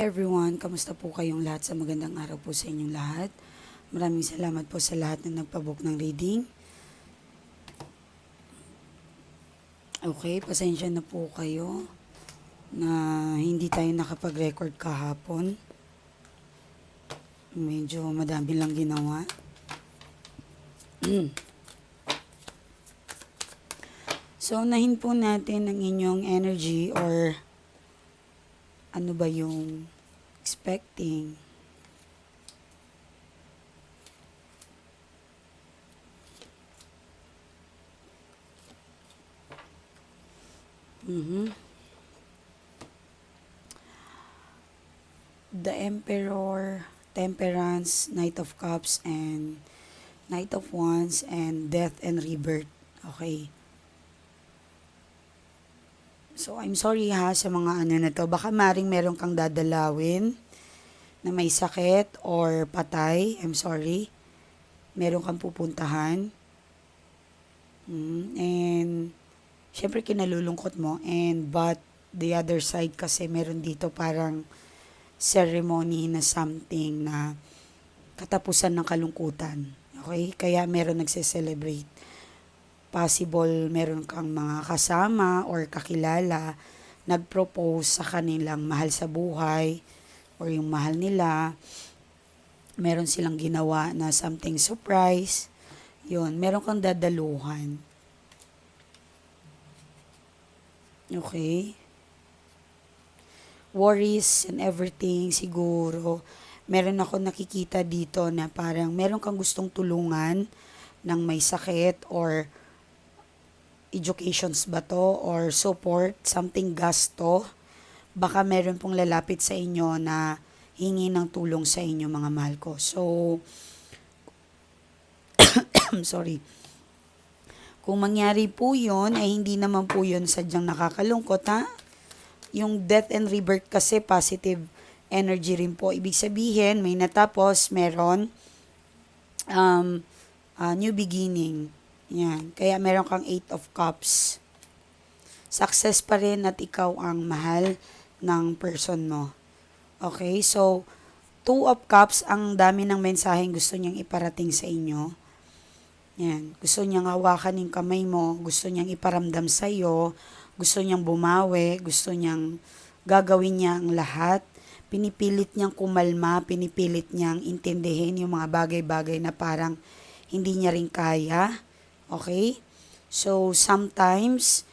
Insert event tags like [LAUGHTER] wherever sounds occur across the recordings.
everyone, kamusta po kayong lahat sa magandang araw po sa inyong lahat. Maraming salamat po sa lahat na nagpabook ng reading. Okay, pasensya na po kayo na hindi tayo nakapag-record kahapon. Medyo madami lang ginawa. [CLEARS THROAT] so, unahin po natin ang inyong energy or ano ba yung expecting. Mhm. The Emperor, Temperance, Knight of Cups, and Knight of Wands, and Death and Rebirth. Okay. So, I'm sorry ha sa mga ano na to. Baka maring meron kang dadalawin na may sakit or patay. I'm sorry. Meron kang pupuntahan. Mm, and, syempre kinalulungkot mo. And, but, the other side kasi meron dito parang ceremony na something na katapusan ng kalungkutan. Okay? Kaya meron nagse-celebrate possible meron kang mga kasama or kakilala nag-propose sa kanilang mahal sa buhay or yung mahal nila. Meron silang ginawa na something surprise. Yun, meron kang dadaluhan. Okay? Worries and everything siguro. Meron ako nakikita dito na parang meron kang gustong tulungan ng may sakit or educations ba to or support, something gasto, baka meron pong lalapit sa inyo na hingi ng tulong sa inyo mga mahal ko. So, [COUGHS] sorry. Kung mangyari po yun, ay hindi naman po yun sadyang nakakalungkot ha. Yung death and rebirth kasi positive energy rin po. Ibig sabihin, may natapos, meron um, uh, new beginning yan. Kaya meron kang eight of cups. Success pa rin at ikaw ang mahal ng person mo. Okay? So, two of cups, ang dami ng mensaheng gusto niyang iparating sa inyo. Yan. Gusto niyang hawakan yung kamay mo. Gusto niyang iparamdam sa iyo. Gusto niyang bumawi. Gusto niyang gagawin niya ang lahat. Pinipilit niyang kumalma. Pinipilit niyang intindihin yung mga bagay-bagay na parang hindi niya rin kaya Okay? So, sometimes,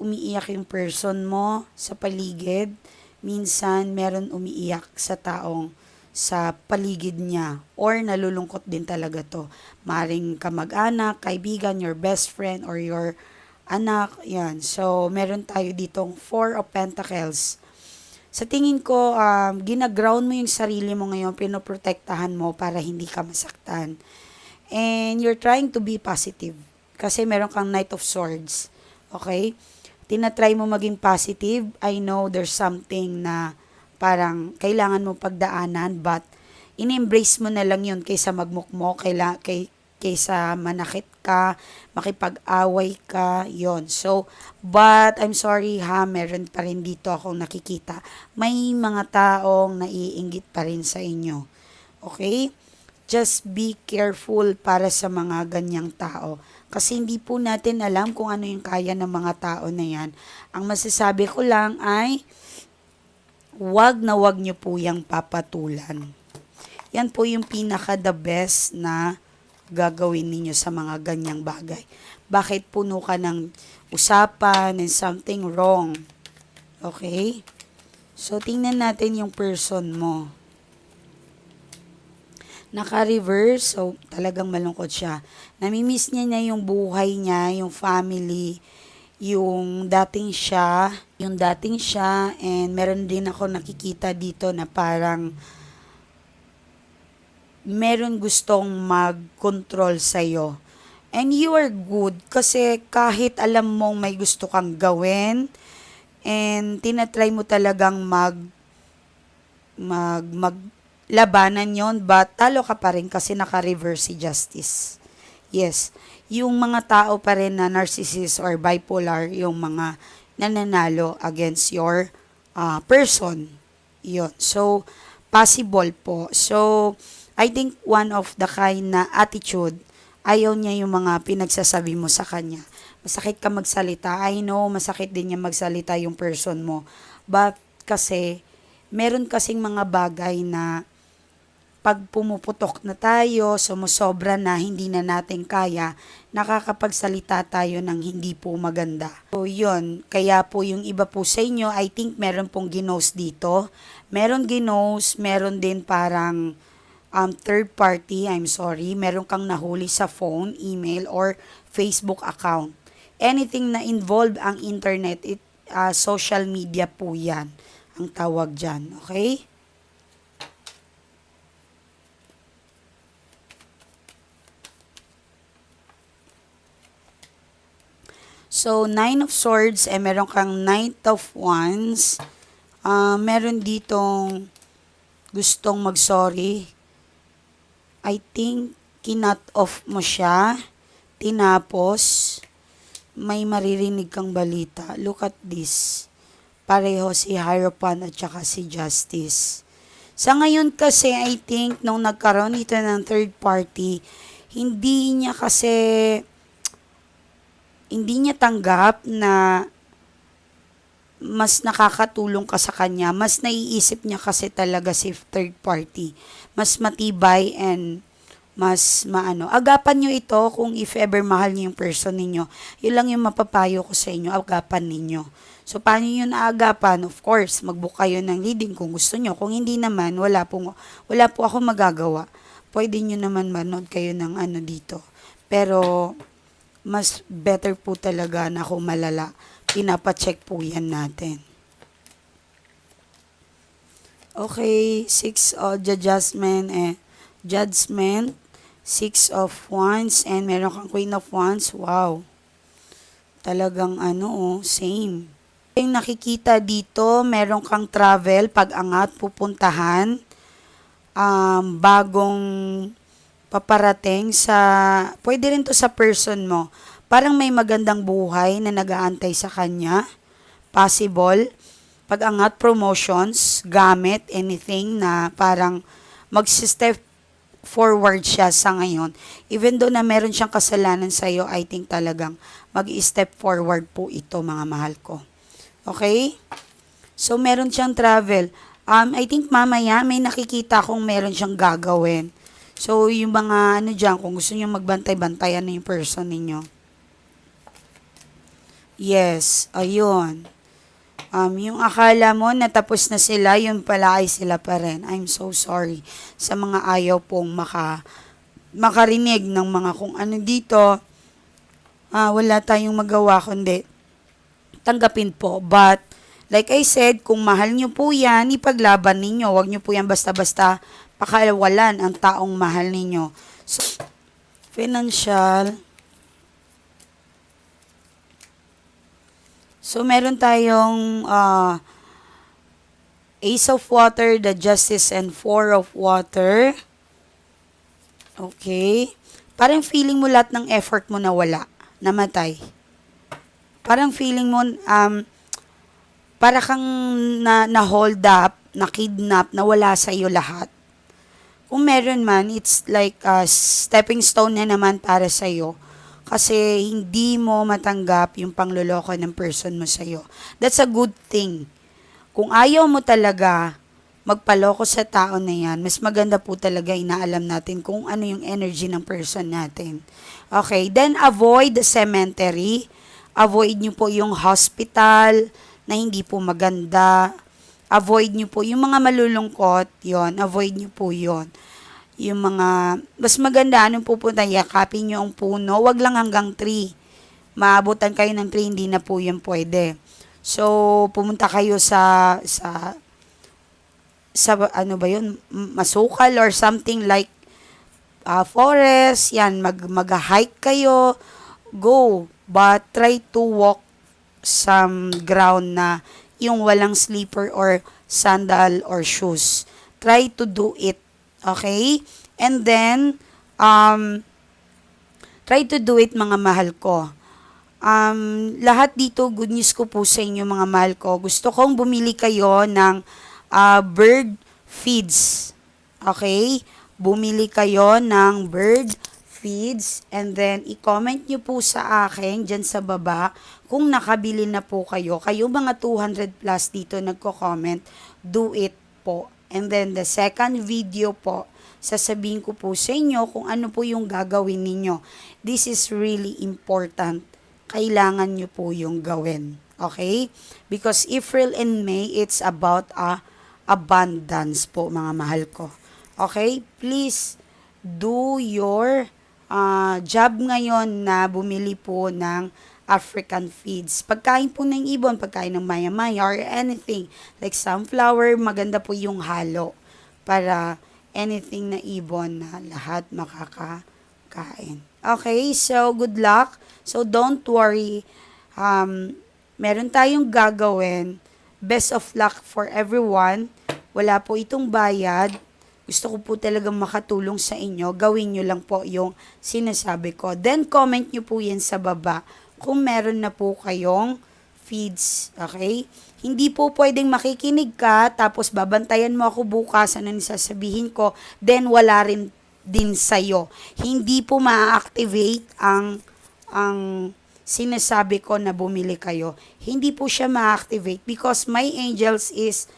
umiiyak yung person mo sa paligid. Minsan, meron umiiyak sa taong sa paligid niya or nalulungkot din talaga to. Maring kamag-anak, kaibigan, your best friend, or your anak, yan. So, meron tayo ditong Four of Pentacles. Sa tingin ko, um, ginaground mo yung sarili mo ngayon, pinoprotektahan mo para hindi ka masaktan. And you're trying to be positive kasi meron kang Knight of Swords. Okay? Tinatry mo maging positive. I know there's something na parang kailangan mo pagdaanan but in-embrace mo na lang yun kaysa magmukmo, kaila, kay, kaysa manakit ka, makipag-away ka, yon So, but I'm sorry ha, meron pa rin dito akong nakikita. May mga taong naiinggit pa rin sa inyo. Okay? Just be careful para sa mga ganyang tao kasi hindi po natin alam kung ano yung kaya ng mga tao na yan. Ang masasabi ko lang ay, wag na wag nyo po yung papatulan. Yan po yung pinaka the best na gagawin ninyo sa mga ganyang bagay. Bakit puno ka ng usapan and something wrong? Okay? So, tingnan natin yung person mo naka-reverse, so talagang malungkot siya. Namimiss niya niya yung buhay niya, yung family, yung dating siya, yung dating siya, and meron din ako nakikita dito na parang meron gustong mag-control sa'yo. And you are good kasi kahit alam mong may gusto kang gawin and tinatry mo talagang mag mag mag labanan yon but talo ka pa rin kasi naka-reverse si Justice. Yes, yung mga tao pa rin na narcissist or bipolar, yung mga nananalo against your uh, person. Yun. So, possible po. So, I think one of the kind na attitude, ayaw niya yung mga pinagsasabi mo sa kanya. Masakit ka magsalita. I know, masakit din niya magsalita yung person mo. But, kasi, meron kasing mga bagay na pag pumuputok na tayo, sumusobra na, hindi na natin kaya, nakakapagsalita tayo ng hindi po maganda. So, yun. Kaya po yung iba po sa inyo, I think meron pong ginos dito. Meron ginos, meron din parang um, third party, I'm sorry, meron kang nahuli sa phone, email, or Facebook account. Anything na involve ang internet, it, uh, social media po yan ang tawag dyan. Okay? So, Nine of Swords, eh, meron kang Knight of Wands. Ah, meron ditong gustong mag-sorry. I think, kinat off mo siya. Tinapos, may maririnig kang balita. Look at this. Pareho si Hierophant at saka si Justice. Sa ngayon kasi, I think, nung nagkaroon ito ng third party, hindi niya kasi hindi niya tanggap na mas nakakatulong ka sa kanya. Mas naiisip niya kasi talaga si third party. Mas matibay and mas maano. Agapan nyo ito kung if ever mahal niyo yung person ninyo. Yun lang yung mapapayo ko sa inyo. Agapan ninyo. So, paano yun naagapan? Of course, mag-book kayo ng reading kung gusto nyo. Kung hindi naman, wala po, wala po ako magagawa. Pwede nyo naman manood kayo ng ano dito. Pero, mas better po talaga na kung malala, pinapacheck po yan natin. Okay, six of judgment, eh, judgment, six of wands, and meron kang queen of wands, wow. Talagang ano, oh, same. Yung nakikita dito, meron kang travel, pag-angat, pupuntahan, um, bagong paparating sa, pwede rin to sa person mo. Parang may magandang buhay na nagaantay sa kanya. Possible. Pag-angat promotions, gamit, anything na parang mag-step forward siya sa ngayon. Even though na meron siyang kasalanan sa iyo, I think talagang mag-step forward po ito mga mahal ko. Okay? So, meron siyang travel. Um, I think mamaya may nakikita kong meron siyang gagawin. So, yung mga ano dyan, kung gusto niyo magbantay-bantayan na yung person ninyo. Yes, ayun. Um, yung akala mo natapos na sila, yun pala ay sila pa rin. I'm so sorry sa mga ayaw pong maka, makarinig ng mga kung ano dito. Ah, wala tayong magawa kundi tanggapin po. But, like I said, kung mahal nyo po yan, ipaglaban ninyo. Huwag nyo po yan basta-basta pakawalan ang taong mahal ninyo. So, financial. So, meron tayong uh, Ace of Water, the Justice, and Four of Water. Okay. Parang feeling mo lahat ng effort mo na wala. Namatay. Parang feeling mo, um, para kang na, na hold up, na kidnap, na wala sa iyo lahat. Kung meron man, it's like a stepping stone na naman para sa iyo. Kasi hindi mo matanggap yung pangloloko ng person mo sa iyo. That's a good thing. Kung ayaw mo talaga magpaloko sa tao na yan, mas maganda po talaga inaalam natin kung ano yung energy ng person natin. Okay, then avoid the cemetery. Avoid nyo po yung hospital na hindi po maganda. Avoid nyo po. Yung mga malulungkot, yon avoid nyo po yon yung mga, mas maganda, anong pupunta, yakapin nyo ang puno, wag lang hanggang 3. Maabutan kayo ng 3, hindi na po yun pwede. So, pumunta kayo sa, sa, sa, ano ba yun, masukal or something like, uh, forest, yan, mag, mag-hike kayo, go, but try to walk some ground na yung walang slipper or sandal or shoes. Try to do it Okay? And then, um, try to do it mga mahal ko. Um, lahat dito, good news ko po sa inyo mga mahal ko. Gusto kong bumili kayo ng ah, bird feeds. Okay? Bumili kayo ng bird feeds and then i-comment nyo po sa akin dyan sa baba kung nakabili na po kayo. Kayo mga 200 plus dito nagko-comment, do it po. And then the second video po, sasabihin ko po sa inyo kung ano po yung gagawin ninyo. This is really important. Kailangan nyo po yung gawin. Okay? Because April and May, it's about a abundance po mga mahal ko. Okay? Please do your uh, job ngayon na bumili po ng African feeds. Pagkain po ng ibon, pagkain ng maya-maya or anything like sunflower, maganda po yung halo para anything na ibon na lahat makakakain. Okay, so good luck. So don't worry. Um, meron tayong gagawin. Best of luck for everyone. Wala po itong bayad. Gusto ko po talagang makatulong sa inyo. Gawin nyo lang po yung sinasabi ko. Then comment nyo po yan sa baba kung meron na po kayong feeds. Okay? Hindi po pwedeng makikinig ka, tapos babantayan mo ako bukas, ano sasabihin ko, then wala rin din sa'yo. Hindi po ma-activate ang, ang sinasabi ko na bumili kayo. Hindi po siya ma-activate because my angels is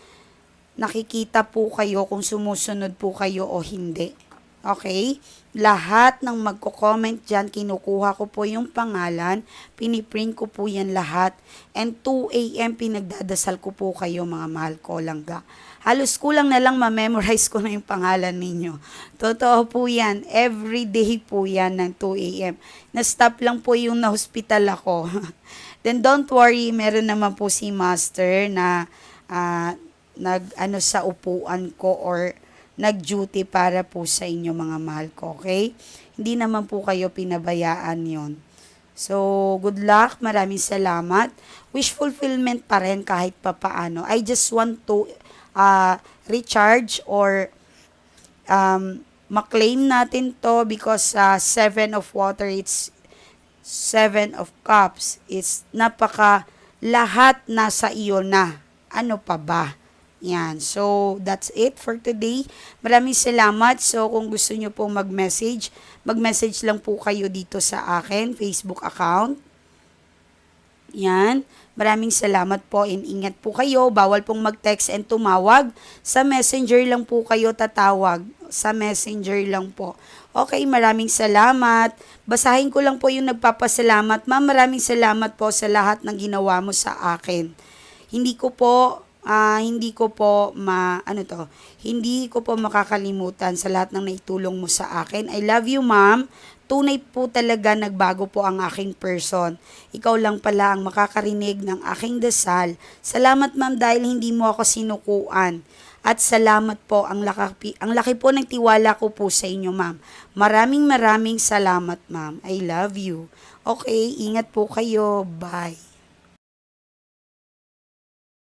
nakikita po kayo kung sumusunod po kayo o hindi. Okay? Lahat ng magko-comment dyan, kinukuha ko po yung pangalan, piniprint ko po yan lahat, and 2 a.m. pinagdadasal ko po kayo mga mahal ko langga. Halos kulang na lang ma-memorize ko na yung pangalan ninyo. Totoo po yan. Every day po yan ng 2 a.m. Na-stop lang po yung na-hospital ako. [LAUGHS] Then don't worry, meron naman po si Master na ah, nag ano sa upuan ko or nag-duty para po sa inyo mga mahal ko, okay? Hindi naman po kayo pinabayaan yon. So, good luck. Maraming salamat. Wish fulfillment pa rin kahit papaano. I just want to uh, recharge or um, maklaim natin to because uh, seven of water, it's seven of cups. It's napaka lahat nasa iyo na. Ano pa ba? Yan. So, that's it for today. Maraming salamat. So, kung gusto nyo pong mag-message, mag-message lang po kayo dito sa akin, Facebook account. Yan. Maraming salamat po and ingat po kayo. Bawal pong mag-text and tumawag. Sa messenger lang po kayo tatawag. Sa messenger lang po. Okay, maraming salamat. Basahin ko lang po yung nagpapasalamat. Ma'am, maraming salamat po sa lahat ng ginawa mo sa akin. Hindi ko po ah hindi ko po ma ano to, hindi ko po makakalimutan sa lahat ng naitulong mo sa akin. I love you, ma'am. Tunay po talaga nagbago po ang aking person. Ikaw lang pala ang makakarinig ng aking dasal. Salamat, ma'am, dahil hindi mo ako sinukuan. At salamat po, ang laki, ang laki po ng tiwala ko po sa inyo, ma'am. Maraming maraming salamat, ma'am. I love you. Okay, ingat po kayo. Bye.